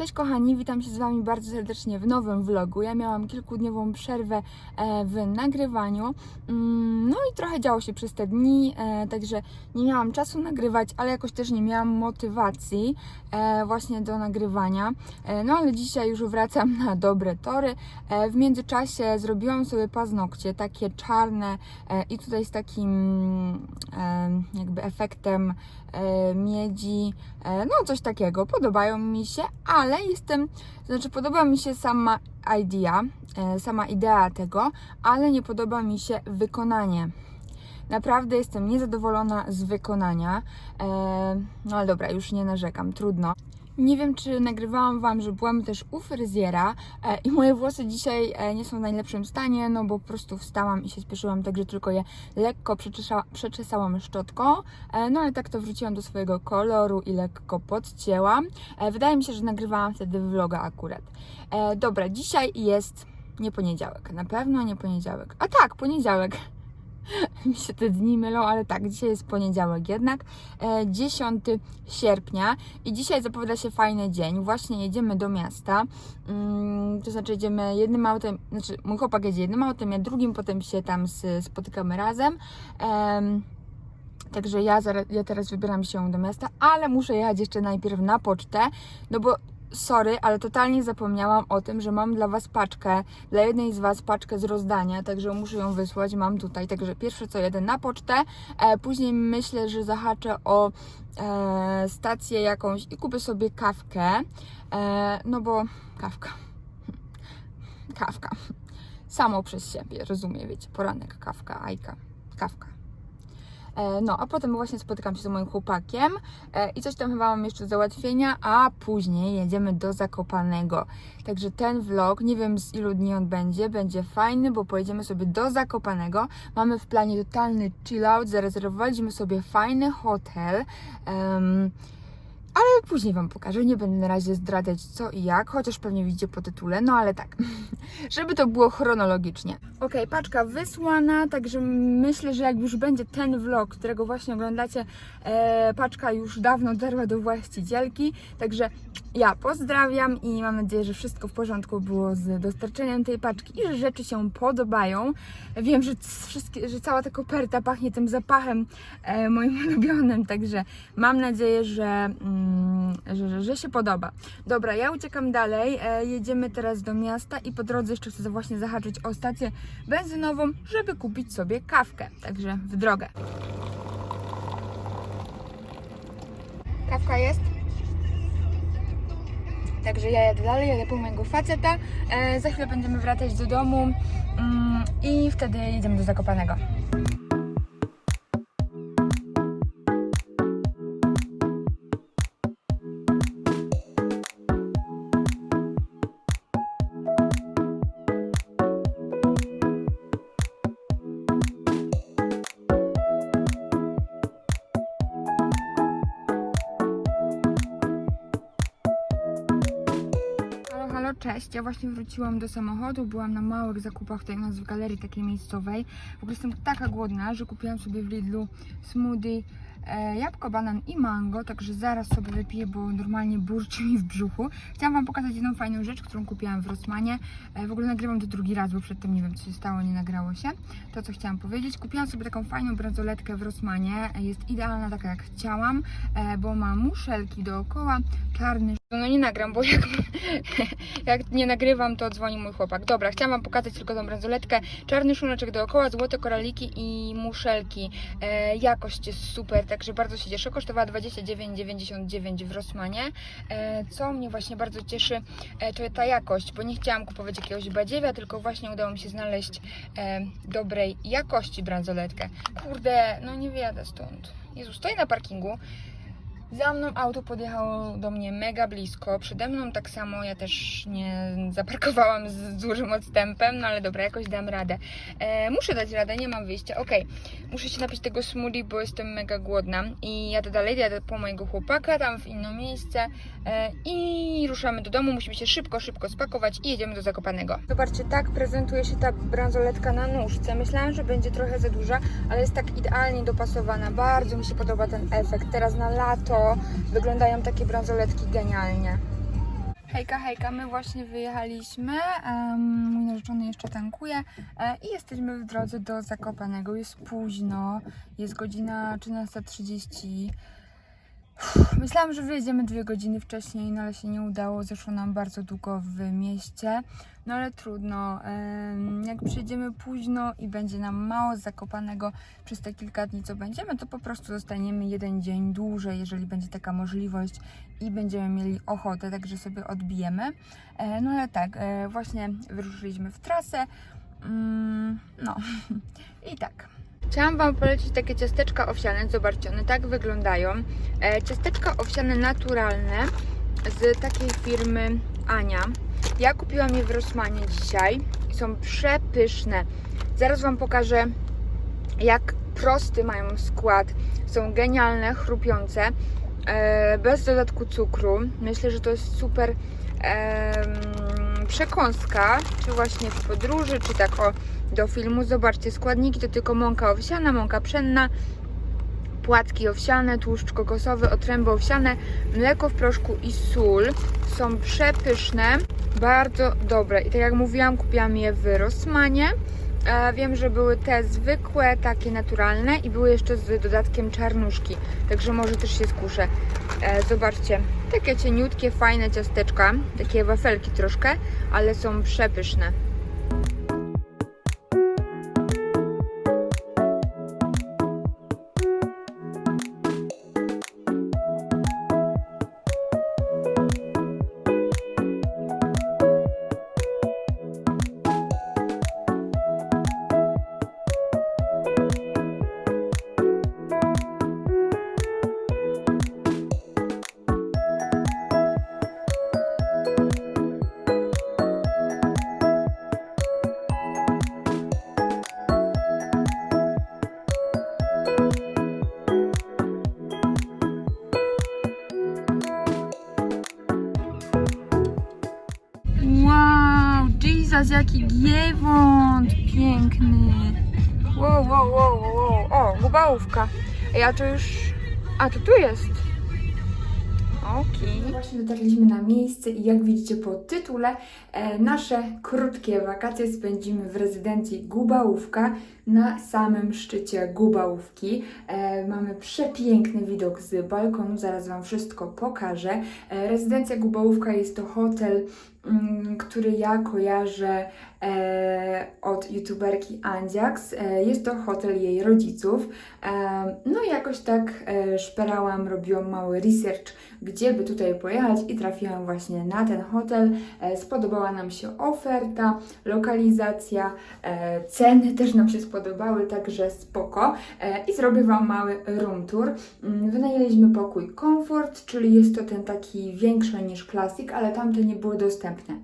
Cześć kochani, witam się z Wami bardzo serdecznie w nowym vlogu. Ja miałam kilkudniową przerwę e, w nagrywaniu, Mm, no i trochę działo się przez te dni, e, także nie miałam czasu nagrywać, ale jakoś też nie miałam motywacji e, właśnie do nagrywania. No ale dzisiaj już wracam na dobre tory. W międzyczasie zrobiłam sobie paznokcie, takie czarne i tutaj z takim jakby efektem miedzi, no coś takiego. Podobają mi się, ale jestem, to znaczy podoba mi się sama idea, e, sama idea tego, ale nie podoba mi się wykonanie. Naprawdę jestem niezadowolona z wykonania. E, no ale dobra, już nie narzekam, trudno. Nie wiem, czy nagrywałam Wam, że byłam też u fryzjera e, i moje włosy dzisiaj e, nie są w najlepszym stanie, no bo po prostu wstałam i się spieszyłam, także tylko je lekko przeczesa, przeczesałam szczotką, e, no ale tak to wróciłam do swojego koloru i lekko podcięłam. Wydaje mi się, że nagrywałam wtedy vloga akurat. Dobra, dzisiaj jest nie poniedziałek, na pewno nie poniedziałek. A tak, poniedziałek. Mi się te dni mylą, ale tak, dzisiaj jest poniedziałek jednak, e, 10 sierpnia i dzisiaj zapowiada się fajny dzień. Właśnie jedziemy do miasta, mm, to znaczy jedziemy jednym autem, znaczy mój chłopak jedzie jednym autem, ja drugim, potem się tam spotykamy razem. Em, Także ja, zaraz, ja teraz wybieram się do miasta, ale muszę jechać jeszcze najpierw na pocztę, no bo sorry, ale totalnie zapomniałam o tym, że mam dla Was paczkę, dla jednej z Was paczkę z rozdania, także muszę ją wysłać, mam tutaj, także pierwsze co jedę na pocztę, e, później myślę, że zahaczę o e, stację jakąś i kupię sobie kawkę, e, no bo kawka, kawka, samo przez siebie, rozumie, wiecie, poranek, kawka, ajka, kawka. E, No, a potem właśnie spotykam się z moim chłopakiem e, i coś tam chyba mam jeszcze do załatwienia, a później jedziemy do Zakopanego. Także ten vlog, nie wiem z ilu dni on będzie, będzie fajny, bo pojedziemy sobie do Zakopanego. Mamy w planie totalny chill out, zarezerwowaliśmy sobie fajny hotel. em, ale później Wam pokażę, nie będę na razie zdradzać co i jak, chociaż pewnie widzicie po tytule, no ale tak, żeby to było chronologicznie. Ok, paczka wysłana, także myślę, że jak już będzie ten vlog, którego właśnie oglądacie, e, paczka już dawno dotarła do właścicielki, także ja pozdrawiam i mam nadzieję, że wszystko w porządku było z dostarczeniem tej paczki i że rzeczy się podobają. Wiem, że, wszystkie, że cała ta koperta pachnie tym zapachem e, moim ulubionym, także mam nadzieję, że, mm, że, że, że się podoba. Dobra, ja uciekam dalej. E, jedziemy teraz do miasta i po drodze jeszcze chcę właśnie zahaczyć o stację benzynową, żeby kupić sobie kawkę. Także w drogę. Kawka jest. Także ja jadę dalej, jadę po mojego faceta. E, za chwilę będziemy wracać do domu mm, i wtedy jedziemy do Zakopanego. Cześć. Ja właśnie wróciłam do samochodu, byłam na małych zakupach tutaj u nas w galerii takiej miejscowej. W ogóle jestem taka głodna, że kupiłam sobie w Lidlu smoothie, jabłko, banan i mango, także zaraz sobie wypiję, bo normalnie burczy mi w brzuchu. Chciałam Wam pokazać jedną fajną rzecz, którą kupiłam w Rossmanie. E, w ogóle nagrywam to drugi raz, bo przedtem nie wiem, co się stało, nie nagrało się. To, co chciałam powiedzieć. Kupiłam sobie taką fajną bransoletkę w Rossmanie. E, Jest idealna, taka jak chciałam, e, bo ma muszelki dookoła, czarny no nie nagram, bo jak, jak nie nagrywam, to dzwoni mój chłopak. Dobra, chciałam Wam pokazać tylko tą bransoletkę. Czarny szuneczek dookoła, złote koraliki i muszelki. E, jakość jest super, także bardzo się cieszę. Kosztowała 29,99 w Rossmanie. E, co mnie właśnie bardzo cieszy, e, to ta jakość, bo nie chciałam kupować jakiegoś badziewia, tylko właśnie udało mi się znaleźć e, dobrej jakości bransoletkę. Kurde, no nie wyjadę stąd. Jezu, stoję na parkingu. Za mną auto podjechało do mnie mega blisko, przede mną tak samo, ja też nie zaparkowałam z dużym odstępem, no ale dobra, jakoś dam radę. E, muszę dać radę, nie mam wyjścia, okej. Muszę się napić tego smoothie, bo jestem mega głodna i jadę dalej, jadę po mojego chłopaka, tam w inne miejsce e, i ruszamy do domu, musimy się szybko, szybko spakować i jedziemy do Zakopanego. Zobaczcie, tak prezentuje się ta bransoletka na nóżce. Myślałam, że będzie trochę za duża, ale jest tak idealnie dopasowana. Bardzo mi się podoba ten efekt. Teraz na lato wyglądają takie bransoletki genialnie. Hejka, hejka, my właśnie wyjechaliśmy. em, mój narzeczony jeszcze tankuje e, i jesteśmy w drodze do Zakopanego. Jest późno, jest godzina 13.30. Myślałam, że wyjedziemy dwie godziny wcześniej, no ale się nie udało. Zeszło nam bardzo długo w mieście. No ale trudno. Jak przyjedziemy późno i będzie nam mało Zakopanego przez te kilka dni, co będziemy, to po prostu zostaniemy jeden dzień dłużej, jeżeli będzie taka możliwość i będziemy mieli ochotę, także sobie odbijemy. E, No ale tak, e, właśnie wyruszyliśmy w trasę. Mm, No i tak. Chciałam Wam polecić takie ciasteczka owsiane. Zobaczcie, one tak wyglądają. E, ciasteczka owsiane naturalne z takiej firmy Ania. Ja kupiłam je w Rosmanie dzisiaj są przepyszne. Zaraz Wam pokażę, jak prosty mają skład. Są genialne, chrupiące, e, bez dodatku cukru. Myślę, że to jest super przekąska, czy właśnie w podróży, czy tak o do filmu. Zobaczcie, składniki to tylko mąka owsiana, mąka pszenna, płatki owsiane, tłuszcz kokosowy, otręby owsiane, mleko w proszku i sól. Są przepyszne, bardzo dobre. I tak jak mówiłam, kupiłam je w Rossmanie. E, wiem, że były te zwykłe, takie naturalne i były jeszcze z dodatkiem czarnuszki, także może też się skuszę. E, zobaczcie, takie cieniutkie, fajne ciasteczka, takie wafelki troszkę, ale są przepyszne. Jesus, jaki giewont piękny. Wow, wow, wow, wow. O, gubałówka. Ja to już... A, to tu jest. Okej. Właśnie dotarliśmy na miejsce i jak widzicie po tytule, e, nasze krótkie wakacje spędzimy w rezydencji Gubałówka na samym szczycie Gubałówki. E, mamy przepiękny widok z balkonu, zaraz Wam wszystko pokażę. E, rezydencja Gubałówka jest to hotel, mm, który ja kojarzę e, od youtuberki Andziax. E, jest to hotel jej rodziców. E, no jakoś tak e, szperałam, robiłam mały research, gdzie by tutaj pojechać i trafiłam właśnie na ten hotel. E, spodobała nam się oferta, lokalizacja, e, ceny też nam się spodobały, także spoko. E, I zrobię Wam mały room tour. Mm, Wynajęliśmy pokój Comfort, czyli jest to ten taki większy niż Classic, ale tamte nie były dostępne.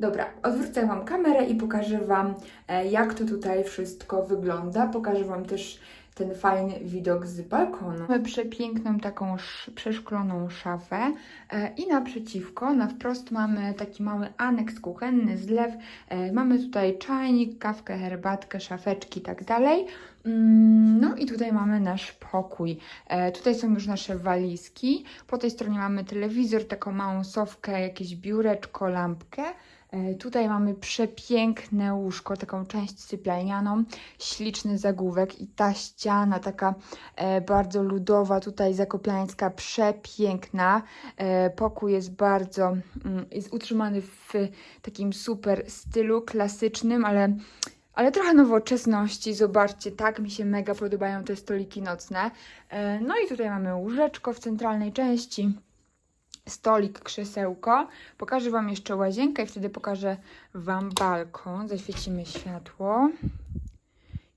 Dobra, odwrócę Wam kamerę i pokażę Wam, e, jak to tutaj wszystko wygląda. Pokażę Wam też ten fajny widok z balkonu. Mamy przepiękną taką sz- przeszkloną szafę e, i naprzeciwko, na wprost mamy taki mały aneks kuchenny, zlew. E, mamy tutaj czajnik, kawkę, herbatkę, szafeczki i tak dalej. Mm, No i tutaj mamy nasz pokój. E, tutaj są już nasze walizki. Po tej stronie mamy telewizor, taką małą sofkę, jakieś biureczko, lampkę. E, Tutaj mamy przepiękne łóżko, taką część sypialnianą, śliczny zagłówek i ta ściana taka e, bardzo ludowa, tutaj zakopiańska, przepiękna. E, pokój jest bardzo, mm, jest utrzymany w takim super stylu klasycznym, ale ale trochę nowoczesności, zobaczcie, tak mi się mega podobają te stoliki nocne. No i tutaj mamy łóżeczko w centralnej części, stolik, krzesełko. Pokażę Wam jeszcze łazienkę i wtedy pokażę Wam balkon. Zaświecimy światło.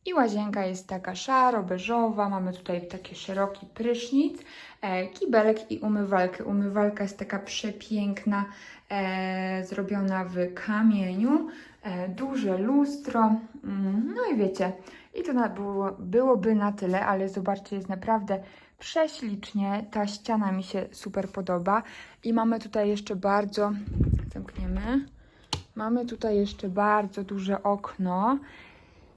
I łazienka jest taka szaro-beżowa, mamy tutaj taki szeroki prysznic, e, kibelek i umywalkę. Umywalka jest taka przepiękna, e, zrobiona w kamieniu, e, duże lustro, mm, no i wiecie, i to na, było, byłoby na tyle, ale zobaczcie, jest naprawdę prześlicznie, ta ściana mi się super podoba. I mamy tutaj jeszcze bardzo, zamkniemy, mamy tutaj jeszcze bardzo duże okno,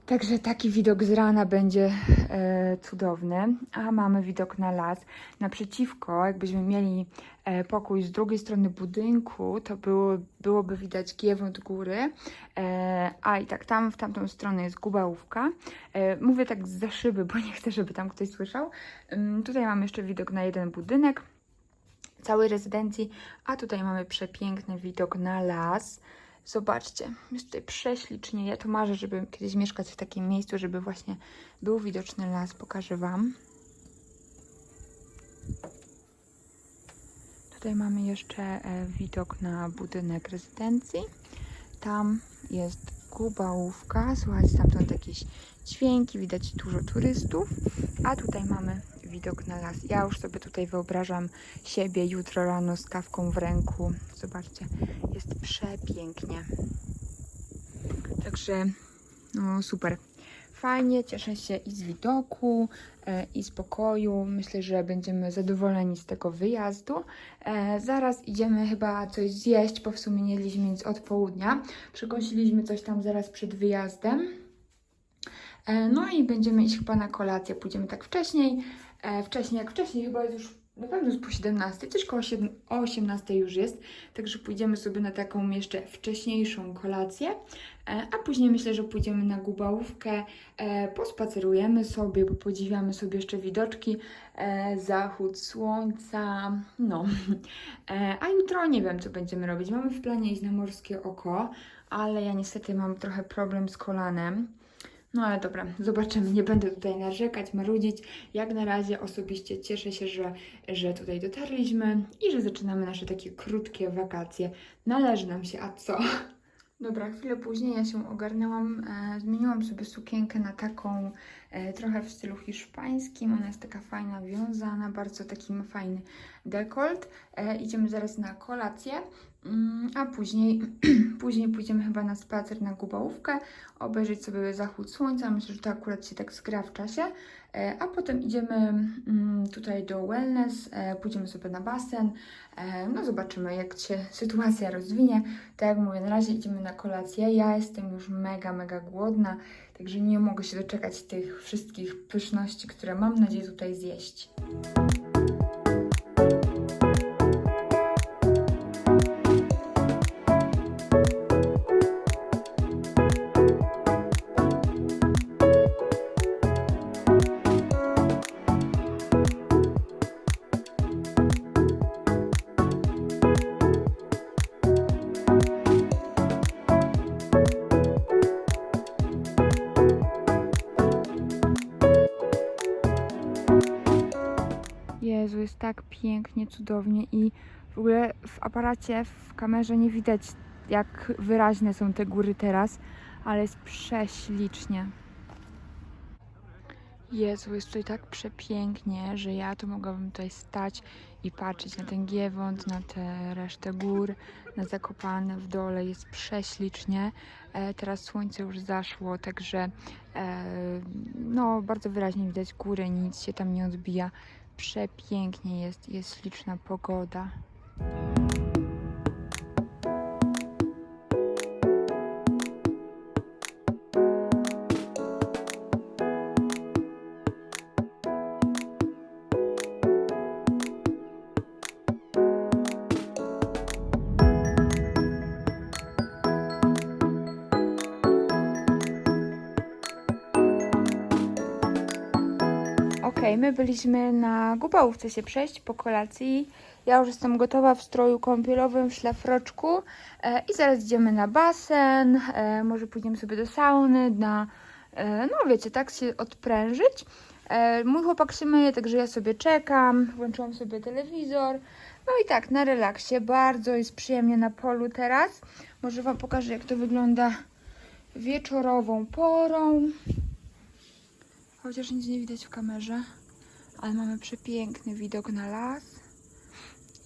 Także taki widok z rana będzie e, cudowny. A mamy widok na las. Naprzeciwko, jakbyśmy mieli e, pokój z drugiej strony budynku, to było, byłoby widać Giewont góry. E, a i tak tam, w tamtą stronę jest Gubałówka. E, mówię tak za szyby, bo nie chcę, żeby tam ktoś słyszał. Ym, tutaj mamy jeszcze widok na jeden budynek całej rezydencji, a tutaj mamy przepiękny widok na las. Zobaczcie, jest tutaj prześlicznie. Ja to marzę, żeby kiedyś mieszkać w takim miejscu, żeby właśnie był widoczny las. Pokażę Wam. Tutaj mamy jeszcze e, widok na budynek rezydencji. Tam jest Gubałówka. Słuchajcie, stamtąd jakieś dźwięki, widać dużo turystów. A tutaj mamy widok na las. Ja już sobie tutaj wyobrażam siebie jutro rano z kawką w ręku. Zobaczcie, jest przepięknie. Także, no super. Fajnie, cieszę się i z widoku, e, i z pokoju. Myślę, że będziemy zadowoleni z tego wyjazdu. E, zaraz idziemy chyba coś zjeść, bo w sumie nie nic od południa. Przekąsiliśmy coś tam zaraz przed wyjazdem. E, no i będziemy iść chyba na kolację. Pójdziemy tak wcześniej. E, wcześniej, jak wcześniej, chyba jest już na pewno jest po 17, coś koło 7, o 18 już jest, także pójdziemy sobie na taką jeszcze wcześniejszą kolację, e, a później myślę, że pójdziemy na Gubałówkę, e, pospacerujemy sobie, bo podziwiamy sobie jeszcze widoczki, zachód słońca, no. A jutro nie wiem, co będziemy robić. Mamy w planie iść na Morskie Oko, ale ja niestety mam trochę problem z kolanem. No ale dobra, zobaczymy. Nie będę tutaj narzekać, marudzić. Jak na razie osobiście cieszę się, że, że tutaj dotarliśmy i że zaczynamy nasze takie krótkie wakacje. Należy nam się, a co? Dobra, chwilę później ja się ogarnęłam, e, zmieniłam sobie sukienkę na taką e, trochę w stylu hiszpańskim. Ona jest taka fajna, wiązana, bardzo taki fajny dekolt. E, idziemy zaraz na kolację, a później, później pójdziemy chyba na spacer na Gubałówkę, obejrzeć sobie zachód słońca. Myślę, że to akurat się tak zgra w czasie. E, a potem idziemy mm, tutaj do wellness, e, pójdziemy sobie na basen. E, no zobaczymy, jak się sytuacja rozwinie. Tak jak mówię, na razie idziemy na kolację. Ja jestem już mega, mega głodna, także nie mogę się doczekać tych wszystkich pyszności, które mam nadzieję tutaj zjeść. Jest tak pięknie, cudownie i w ogóle w aparacie, w kamerze nie widać jak wyraźne są te góry teraz, ale jest prześlicznie. Jezu, jest tutaj tak przepięknie, że ja tu mogłabym tutaj stać i patrzeć na ten Giewont, na tę resztę gór, na Zakopane w dole. Jest prześlicznie. E, teraz słońce już zaszło, także e, no, bardzo wyraźnie widać góry, nic się tam nie odbija. Przepięknie jest, jest śliczna pogoda. Okej, my byliśmy na Gubałówce się przejść po kolacji. Ja już jestem gotowa w stroju kąpielowym, w szlafroczku e, i zaraz idziemy na basen, e, może pójdziemy sobie do sauny, na, e, no wiecie, tak się odprężyć. E, mój chłopak się myje, także ja sobie czekam, włączyłam sobie telewizor. No i tak, na relaksie, bardzo jest przyjemnie na polu teraz. Może Wam pokażę, jak to wygląda wieczorową porą. Chociaż nic nie widać w kamerze, ale mamy przepiękny widok na las.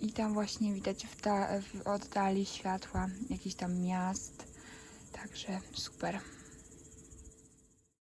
I tam właśnie widać w, w oddali światła jakichś tam miast. Także super.